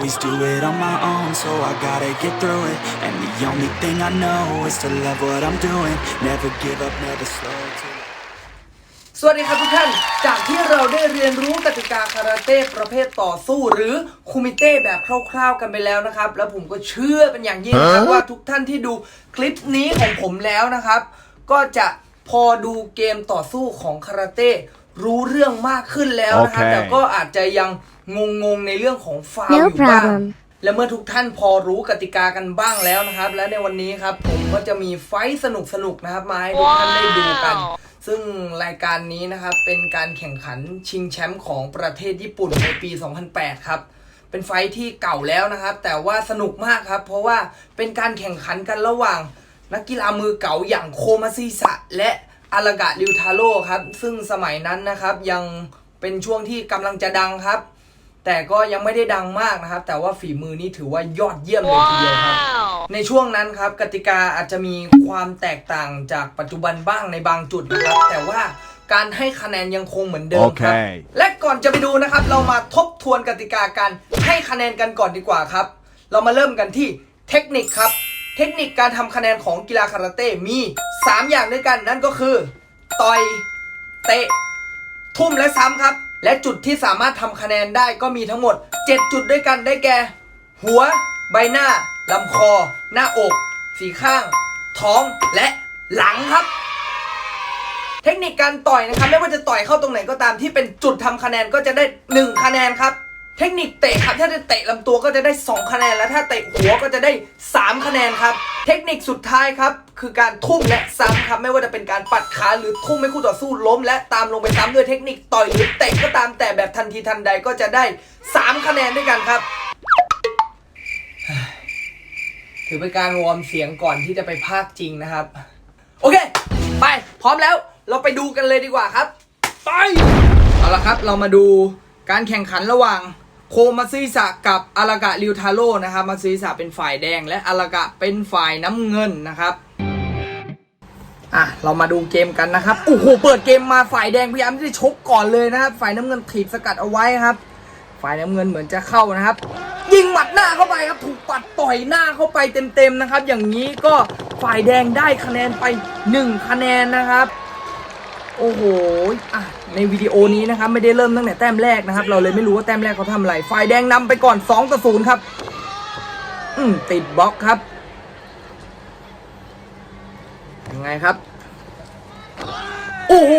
always do it on my own, so I gotta get through it. And the only thing I know is to love what I'm doing. Never give up, never slow. till- สวัสดีครับทุกท่าน จากที่เราได้เรียนรู้กติกาคาราเต้ประเภทต่อสู้ หรือคูมิเต้แบบคร่าวๆกันไปแล้วนะครับ แล้วผมก็เชื่อเป็นอย่างยิ่งนะครับว่าทุกท่านที่ดูคลิปนี้ของผมแล้วนะครับ ก็จะพอดูเกมต่อสู้ของคาราเต้รู้เรื่องมากขึ้นแล้วนะครับโอเคแต่ก็อาจจะยัง งงๆในเรื่องของฟาวล์ No อยู่บ้าง problem และเมื่อทุกท่านพอรู้กติกากันบ้างแล้วนะครับ และในวันนี้ครับผมก็จะมีไฟท์สนุกๆนะครับมาให้ทุกท่านได้ดูกัน ซึ่งรายการนี้นะครับเป็นการแข่งขันชิงแชมป์ของประเทศญี่ปุ่นในปี 2008 ครับ เป็นไฟท์ที่เก่าแล้วนะครับ แต่ว่าสนุกมากครับ เพราะว่าเป็นการแข่งขันกันระหว่าง นักกีฬามือเก่าอย่างโคมาซิสะและอารากะริวทาโร่ครับ ซึ่งสมัยนั้นนะครับยังเป็นช่วงที่กำลังจะดังครับ แต่ก็ยังไม่ได้ดังมากนะครับ แต่ว่าฝีมือนี่ถือว่ายอดเยี่ยมเลยทีเดียวครับ ในช่วงนั้นครับกติกาอาจจะมีความแตกต่างจากปัจจุบันบ้างในบางจุดนะครับ แต่ว่าการให้คะแนนยังคงเหมือนเดิมครับโอเคและก่อนจะไปดูนะครับ เรามาทบทวนกติกาการให้คะแนนกันก่อนดีกว่าครับ เรามาเริ่มกันที่เทคนิคครับ เทคนิคการทำคะแนนของกีฬาคาราเต้มี 3 อย่างด้วยกันนั่นก็คือ ต่อย เตะ ทุ่มและซ้ำครับ และจุดที่สามารถทำคะแนนได้ก็มีทั้งหมด 7 จุดด้วยกันได้แก่ หัว ใบหน้าลำคอ หน้าอก สีข้าง ท้องและหลังครับ เทคนิคการต่อยนะครับ ไม่ว่าจะต่อยเข้าตรงไหนก็ตามที่เป็นจุดทำคะแนนก็จะได้ 1 คะแนนครับ เทคนิคเตะครับ ถ้าจะเตะลำตัวก็จะได้ 2 คะแนน และถ้าเตะหัวก็จะได้ 3 คะแนนครับ เทคนิคสุดท้ายครับ คือการทุ่มและซ้ำครับ ไม่ว่าจะเป็นการปัดขาหรือทุ่มให้คู่ต่อสู้ล้ม และตามลงไปซ้ำด้วยเทคนิคต่อยหรือเตะก็ตามแต่แบบทันทีทันใดก็จะได้ 3 คะแนนด้วยกันครับ ถือเป็นการวอร์มเสียงก่อนที่จะไปภาคจริงนะครับ โอเค ไป พร้อมแล้ว เราไปดูกันเลยดีกว่าครับ ไป เอาละครับ เรามาดูการแข่งขันระหว่าง โคมาซิสะกับอารากะริวทาโร่นะครับมาซิสะเป็นฝ่ายแดงและอารากะเป็นฝ่ายน้ำเงินนะครับอะเรามาดูเกมกันนะครับโอ้โหเปิดเกมมาฝ่ายแดงพยายามที่จะชกก่อนเลยนะครับ ฝ่ายน้ำเงินถีบสกัดเอาไว้ครับ ฝ่ายน้ำเงินเหมือนจะเข้านะครับ ยิงหมัดหน้าเข้าไปครับ ถูกปัดต่อยหน้าเข้าไปเต็มๆนะครับ อย่างนี้ก็ฝ่ายแดงได้คะแนนไป 1 คะแนนนะครับ โอ้โหอะ ในวิดีโอนี้นะครับไม่ได้เริ่มตั้งแต่แต้มแรกนะครับ เราเลยไม่รู้ว่าแต้มแรกเขาทำอะไรฝ่ายแดงนำไปก่อน2ต่อ0ครับ อืมติดบล็อกครับยังไงครับ โอ้โห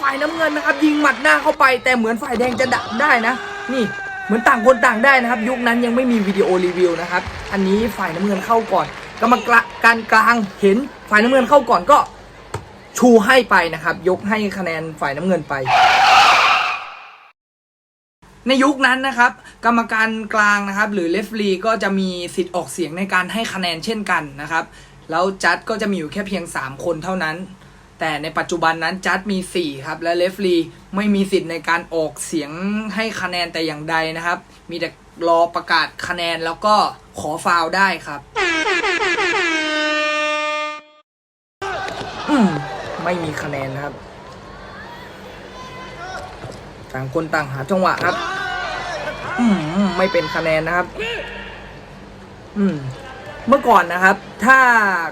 ฝ่ายน้ำเงินนะครับ ยิงหมัดหน้าเข้าไป แต่เหมือนฝ่ายแดงจะดักได้นะ นี่เหมือนต่างคนต่างได้นะครับ ยุคนั้นยังไม่มีวิดีโอรีวิวนะครับ อันนี้ฝ่ายน้ำเงินเข้าก่อนกรรมการกลางเห็นฝ่ายน้ำเงินเข้าก่อนก็ ชูให้ไปนะครับ ยกให้คะแนนฝ่ายน้ำเงินไป ในยุคนั้นนะครับ กรรมการกลางนะครับ หรือเลฟรีก็จะมีสิทธิ์ออกเสียงในการให้คะแนนเช่นกันนะครับ แล้วจัดก็จะมีอยู่แค่เพียง 3 คนเท่านั้น แต่ในปัจจุบันนั้นจัดมี 4 ครับ และเลฟรีไม่มีสิทธิ์ในการออกเสียงให้คะแนนแต่อย่างใดนะครับ มีแต่รอประกาศคะแนนแล้วก็ขอฟาวได้ครับ อืม ไม่มีคะแนนนะครับ ต่างคนต่างหาจังหวะครับ อืมไม่เป็นคะแนนนะครับ อืม เมื่อก่อนนะครับ ถ้า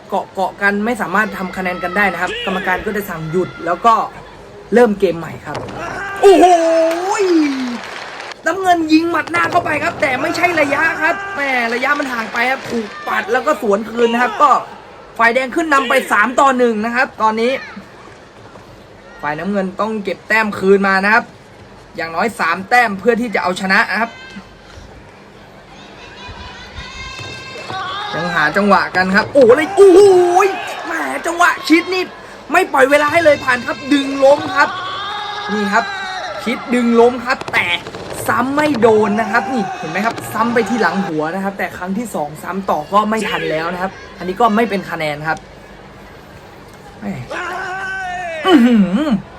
เกาะเกาะกันไม่สามารถทำคะแนนกันได้นะครับ กรรมการก็จะสั่งหยุดแล้วก็เริ่มเกมใหม่ครับ โอ้โหน้ำเงินยิงหมัดหน้าเข้าไปครับ แต่ไม่ใช่ระยะครับแหมระยะมันห่างไปครับถูกปัดแล้วก็สวนคืนนะครับ ก็ฝ่ายแดงขึ้นนำไปสามต่อหนึ่งนะครับ ตอนนี้ ฝ่ายน้ำเงินต้องเก็บแต้มคืนมานะครับ อย่างน้อยสามแต้มเพื่อที่จะเอาชนะนะครับยังหาจังหวะกันครับ โอ้เลยโอ้ยแหมจังหวะชิดนี่ไม่ปล่อยเวลาให้เลยผ่านครับดึงล้มครับ นี่ครับชิดดึงล้มครับ แต่ซ้ำไม่โดนนะครับ นี่เห็นไหมครับ ซ้ำไปที่หลังหัวนะครับ แต่ครั้งที่สองซ้ำต่อก็ไม่ทันแล้วนะครับ อันนี้ก็ไม่เป็นคะแนนครับ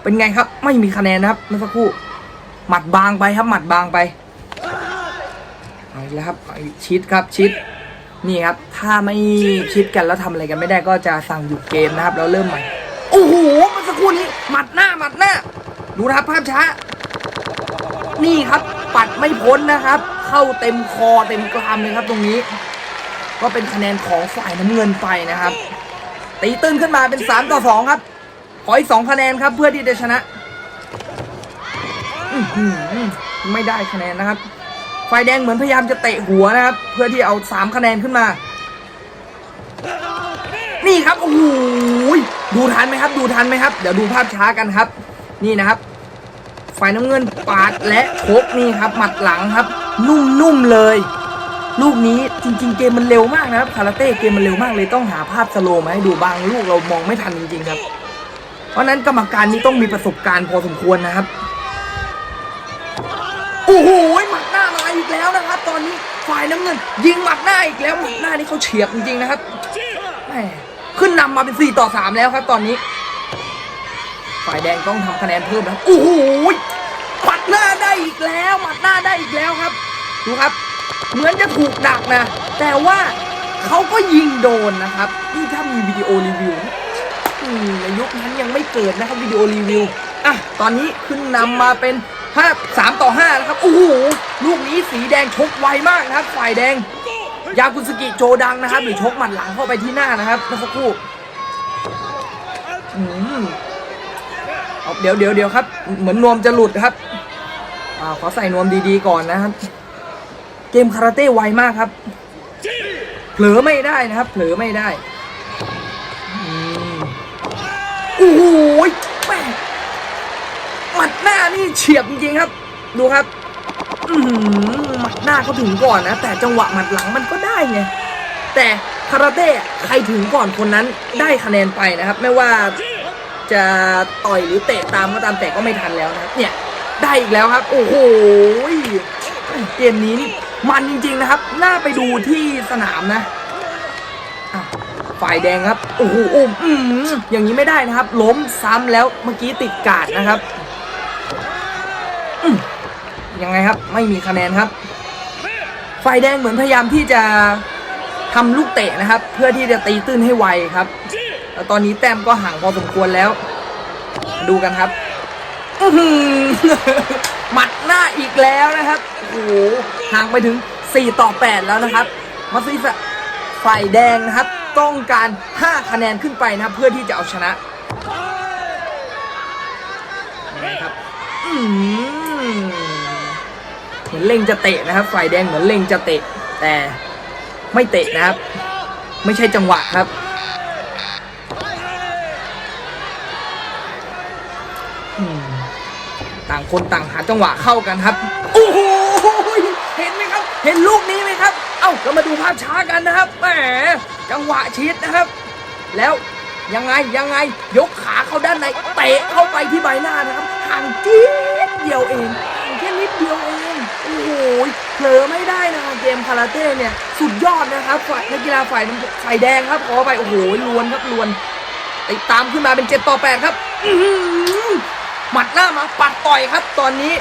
เป็นไงครับ ไม่มีคะแนนนะครับเมื่อสักครู่ หมัดบางไปครับ หมัดบางไปเอาแล้วครับชิดครับชิดนี่ครับ ถ้าไม่ชิดกันแล้วทำอะไรกันไม่ได้ก็จะสั่งหยุดเกมนะครับ แล้วเริ่มใหม่ โอ้โหเมื่อสักครู่นี้หมัดหน้าหมัดหน้า ดูนะครับภาพช้า นี่ครับ ปัดไม่พ้นนะครับ เข้าเต็มคอเต็มกรามเลยครับตรงนี้ ก็เป็นคะแนนของฝ่ายน้ำเงินไปนะครับ ตีตื้นขึ้นมาเป็น3ต่อ2ครับ ขออีก2คะแนนครับเพื่อที่จะชนะไม่ได้คะแนนนะครับฝ่ายแดงเหมือนพยายามจะเตะหัวนะครับ เพื่อที่เอา3คะแนนขึ้นมา นี่ครับโอ้โหดูทันไหมครับ ดูทันไหมครับ เดี๋ยวดูภาพช้ากันครับ นี่นะครับฝ่ายน้ำเงินปาดและชกนี่ครับหมัดหลังครับ นุ่มๆเลย ลูกนี้จริง ๆ เกมมันเร็วมากนะครับคาราเต้เกมมันเร็วมากเลยต้องหาภาพสโลมาให้ดูบางลูกเรามองไม่ทันจริงๆครับ เพราะนั้นกรรมการนี้ต้องมีประสบการณ์พอสมควรนะครับ โอ้โหหมัดหน้ามาอีกแล้วนะครับ ตอนนี้ฝ่ายน้ำเงิน ยิงหมัดหน้าอีกแล้วหมัดหน้านี่เขาเฉียบจริงๆนะครับแหมขึ้นนำมาเป็น4ต่อ3แล้วครับ ตอนนี้ ฝ่ายแดงต้องทำคะแนนเพิ่มนะโอ้โหหมัดหน้าได้อีกแล้วหมัดหน้าได้อีกแล้วครับ ดูครับ เหมือนจะถูกดักนะ แต่ว่าเขาก็ยิงโดนนะครับ นี่ถ้ามีวิดีโอรีวิว ในยุคนั้นยังไม่เกิดนะครับวิดีโอรีวิวอะตอนนี้ขึ้นนำมาเป็นห้าสามต่อห้านะครับโอ้โหลูกนี้สีแดงชกไวมากนะครับ ฝ่ายแดง ยากุสกิโจดังนะครับ หรือชกหมัดหลังเข้าไปที่หน้านะครับเมื่อสักครู่อืมเอเดี๋ยวเดี๋ยวเดี๋ยวครับ เหมือนนวมจะหลุดครับอ่าขอใส่นวมดีๆก่อนนะครับ เกมคาราเต้ไวมากครับ เผลอไม่ได้นะครับ เผลอไม่ได้ โอ้โหแม่หมัดหน้านี่เฉียบจริงๆครับ ดูครับอือหือหมัดหน้าเขาถึงก่อนนะแต่จังหวะหมัดหลังมันก็ได้ไงแต่คาราเต้ใครถึงก่อนคนนั้นได้คะแนนไปนะครับ ไม่ว่าจะต่อยหรือเตะตามก็ตามแต่ก็ไม่ทันแล้วนะครับ เนี่ยได้อีกแล้วครับ โอ้โหเกมนี้นี่มันจริงๆนะครับ น่าไปดูที่สนามนะ ฝ่ายแดงครับโอ้โหอุ้มอืมอย่างนี้ไม่ได้นะครับ ล้มซ้ำแล้วเมื่อกี้ติดกาดนะครับยังไงครับ ไม่มีคะแนนครับ ฝ่ายแดงเหมือนพยายามที่จะทำลูกเตะนะครับ เพื่อที่จะตีตื้นให้ไวครับแล้วตอนนี้แต้มก็ห่างพอสมควรแล้ว ดูกันครับอืหมัดหน้าอีกแล้วนะครับโอ้โหห่างไปถึง 4 ต่อ 8 แล้วนะครับมาซีสฝ่ายแดงนะครับ ต้องการ 5 คะแนนขึ้นไปนะครับเพื่อที่จะเอาชนะนะครับอืมเหมือนเล็งจะเตะนะครับ ฝ่ายแดงเหมือนเล็งจะเตะ แต่ไม่เตะนะครับ ไม่ใช่จังหวะครับอืมต่างคนต่างหาจังหวะเข้ากันครับ โอ้โห เห็นไหมครับ เห็นลูกนี้ไหมครับ เอ้า เรามาดูภาพช้ากันนะครับ แหม จังหวะชิดนะครับ แล้วยังไงยังไงยกขาเข้าด้านในเตะเข้าไปที่ใบหน้านะครับห่างจี๊ดเดียวเองห่างแค่นิดเดียวเองโอ้โหเผลอไม่ได้นะครับเกมคาราเต้เนี่ยสุดยอดนะครับฝ่ายนักกีฬาฝ่ายฝ่ายแดงครับขอไปโอ้โหลวนครับลวนติดตามขึ้นมาเป็น7ต่อ8ครับอื้อหือหมัดหน้ามาปัดต่อยครับ ตอนนี้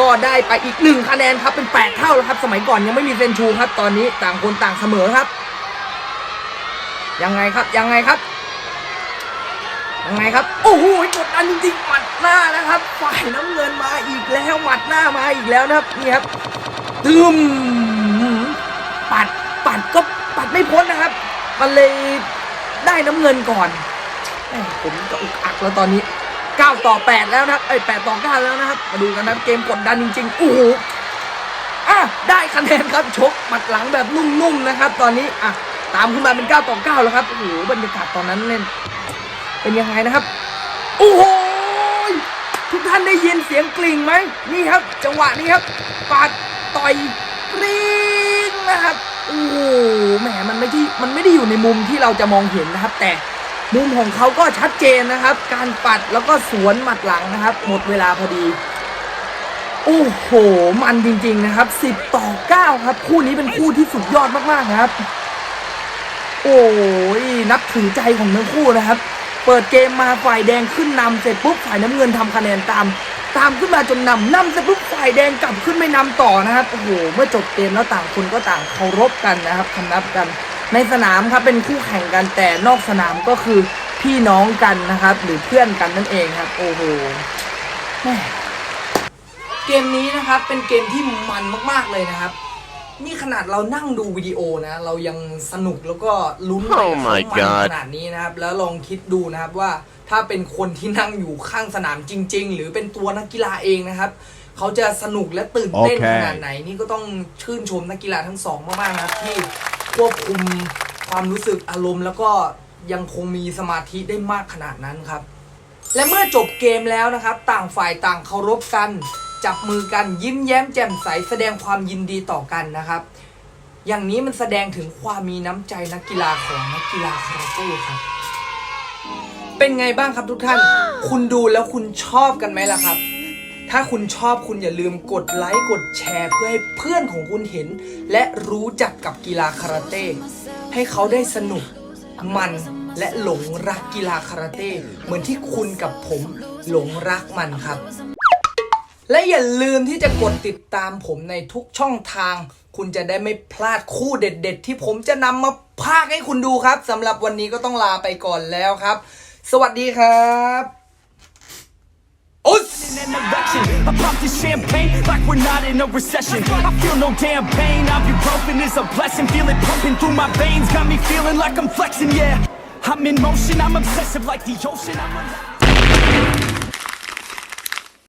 ก็ได้ไปอีกหนึ่งคะแนนครับเป็น 8 เท่าแล้วครับ สมัยก่อนยังไม่มีเซนชูครับ ตอนนี้ต่างคนต่างเสมอครับ ยังไงครับยังไงครับยังไงครับ โอ้โหกดดันจริงๆหมัดหน้านะครับ ฝ่ายน้ำเงินมาอีกแล้วหมัดหน้ามาอีกแล้วนะครับนี่ครับตึมปัดปัดก็ปัดไม่พ้นนะครับมันเลยได้น้ำเงินก่อนผมก็อึกอักแล้วตอนนี้ 9 ต่อ 8 แล้วนะครับเอ้8ต่อ 9 แล้วนะครับ มาดูกันนะเกมกดดันจริงๆโอ้โหอะได้คะแนนครับชกหมัดหลังแบบนุ่มๆนะครับ ตอนนี้อะ ตามขึ้นมาเป็น9ต่อ9แล้วครับ โอ้โห บรรยากาศตอนนั้นเล่น เป็นยังไงนะครับ โอ้โห ทุกท่านได้ยินเสียงกลิ่งไหม นี่ครับ จังหวะนี้ครับ ปาดต่อยกรี๊งนะครับ โอ้โห แหม มันไม่ที่ มันไม่ได้อยู่ในมุมที่เราจะมองเห็นนะครับ แต่มุมของเขาก็ชัดเจนนะครับ การปัดแล้วก็สวนหมัดหลังนะครับ หมดเวลาพอดี โอ้โห มันจริง ๆ นะครับ 10 ต่อ 9 ครับ คู่นี้เป็นคู่ที่สุดยอดมาก ๆ นะครับ โอ้ยนับถือใจของทั้งคู่นะครับ เปิดเกมมาฝ่ายแดงขึ้นนำเสร็จปุ๊บฝ่ายน้ำเงินทำคะแนนตาม ตามขึ้นมาจนนำนำเสร็จปุ๊บฝ่ายแดงกลับขึ้นไม่นำต่อนะครับโอ้โหเมื่อจบเกมแล้วต่างคนก็ต่างเคารพกันนะครับคำนับกัน ในสนามครับเป็นคู่แข่งกันแต่นอกสนามก็คือพี่น้องกันนะครับ หรือเพื่อนกันนั่นเองครับ โอ้โหเกมนี้นะครับเป็นเกมที่มันมาก ๆเลยนะครับ นี่ขนาดเรานั่งดูวิดีโอนะ เรายังสนุกแล้วก็ลุ้นไปกับ Oh เขา my มัน God ขนาดนี้นะครับ แล้วลองคิดดูนะครับว่าถ้าเป็นคนที่นั่งอยู่ข้างสนามจริง ๆ หรือเป็นตัวนักกีฬาเองนะครับ เขาจะสนุกและตื่นเต้นโอเค ขนาดไหนนี่ก็ต้องชื่นชมนักกีฬาทั้งสองมากๆนะครับที่ควบคุมความรู้สึกอารมณ์ แล้วก็ยังคงมีสมาธิได้มากขนาดนั้นครับ และเมื่อจบเกมแล้วนะครับ ต่างฝ่ายต่างเคารพกัน จับมือกันยิ้มแย้มแจ่มใสแสดงความยินดีต่อกันนะครับ อย่างนี้มันแสดงถึงความมีน้ำใจนักกีฬาของนักกีฬาคาราเต้ครับ เป็นไงบ้างครับทุกท่าน คุณดูแล้วคุณชอบกันไหมล่ะครับ ถ้าคุณชอบคุณอย่าลืมกดไลค์กดแชร์ เพื่อให้เพื่อนของคุณเห็น และรู้จักกับกีฬาคาราเต้ให้เขาได้สนุกมันและหลงรักกีฬาคาราเต้เหมือนที่คุณกับผมหลงรักมันครับ และอย่าลืมที่จะกดติดตามผมในทุกช่องทาง คุณจะได้ไม่พลาดคู่เด็ด ๆ ที่ผมจะนำมาพากให้คุณดูครับสำหรับวันนี้ก็ต้องลาไปก่อนแล้วครับ สวัสดีครับอุส an erection. I pop this champagne like we're not in a recession. I feel no damn pain. Ibuprofen is a blessing. Feel it pumping through my veins. Got me feeling like I'm flexing, yeah. I'm in motion. I'm obsessive like the ocean. I'm alive.